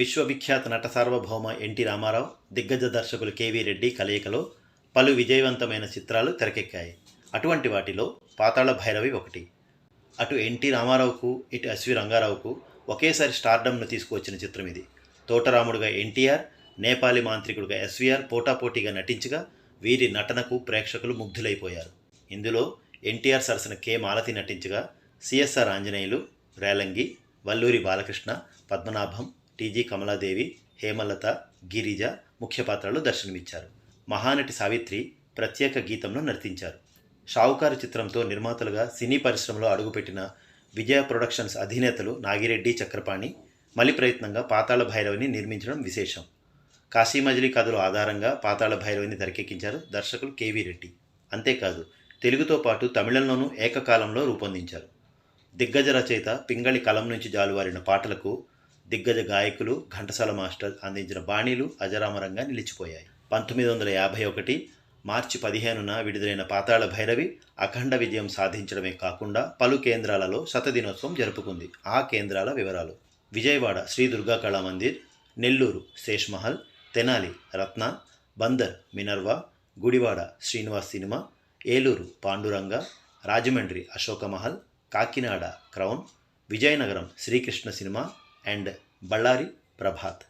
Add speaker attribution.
Speaker 1: విశ్వవిఖ్యాత నట సార్వభౌమ ఎన్టీ రామారావు దిగ్గజ దర్శకులు కేవీ రెడ్డి కలయికలో పలు విజయవంతమైన చిత్రాలు తెరకెక్కాయి. అటువంటి వాటిలో పాతాళ భైరవి ఒకటి. అటు ఎన్టీ రామారావుకు ఇటు ఎస్వి రంగారావుకు ఒకేసారి స్టార్డమ్ను తీసుకువచ్చిన చిత్రం ఇది. తోటరాముడుగా ఎన్టీఆర్ నేపాలి మాంత్రికుడుగా ఎస్వీఆర్ పోటాపోటీగా నటించగా వీరి నటనకు ప్రేక్షకులు ముగ్ధులైపోయారు. ఇందులో ఎన్టీఆర్ సరసన కె మాలతి నటించగా సిఎస్ఆర్ ఆంజనేయులు రేలంగి వల్లూరి బాలకృష్ణ పద్మనాభం టీజీ కమలాదేవి హేమలత గిరిజ ముఖ్య పాత్రలు దర్శనమిచ్చారు. మహానటి సావిత్రి ప్రత్యేక గీతంలో నర్తించారు. షావుకారు చిత్రంతో నిర్మాతలుగా సినీ పరిశ్రమలో అడుగుపెట్టిన విజయ ప్రొడక్షన్స్ అధినేతలు నాగిరెడ్డి చక్రపాణి మలి ప్రయత్నంగా పాతాళ భైరవిని నిర్మించడం విశేషం. కాశీమజిలీ కథలు ఆధారంగా పాతాళ భైరవిని తెరకెక్కించారు దర్శకులు కేవీ రెడ్డి. అంతేకాదు తెలుగుతో పాటు తమిళంలోనూ ఏకకాలంలో రూపొందించారు. దిగ్గజ రచయిత పింగళి కలం నుంచి జాలువారిన పాటలకు దిగ్గజ గాయకులు ఘంటసాల మాస్టర్ అందించిన బాణీలు అజరామరంగా నిలిచిపోయాయి. పంతొమ్మిది వందల యాభై ఒకటి మార్చి పదిహేనున విడుదలైన పాతాళ భైరవి అఖండ విజయం సాధించడమే కాకుండా పలు కేంద్రాలలో శతదినోత్సవం జరుపుకుంది. ఆ కేంద్రాల వివరాలు. Vijayawada Sri Durga Kala Mandir Nellore Seshmahal Tenali Ratna Bandar Minerva Gudivada Srinivas cinema Eluru Panduranga Rajahmundry Ashokmahal Kakinada Crown Vizianagaram Srikrishna cinema and Ballari Prabhat.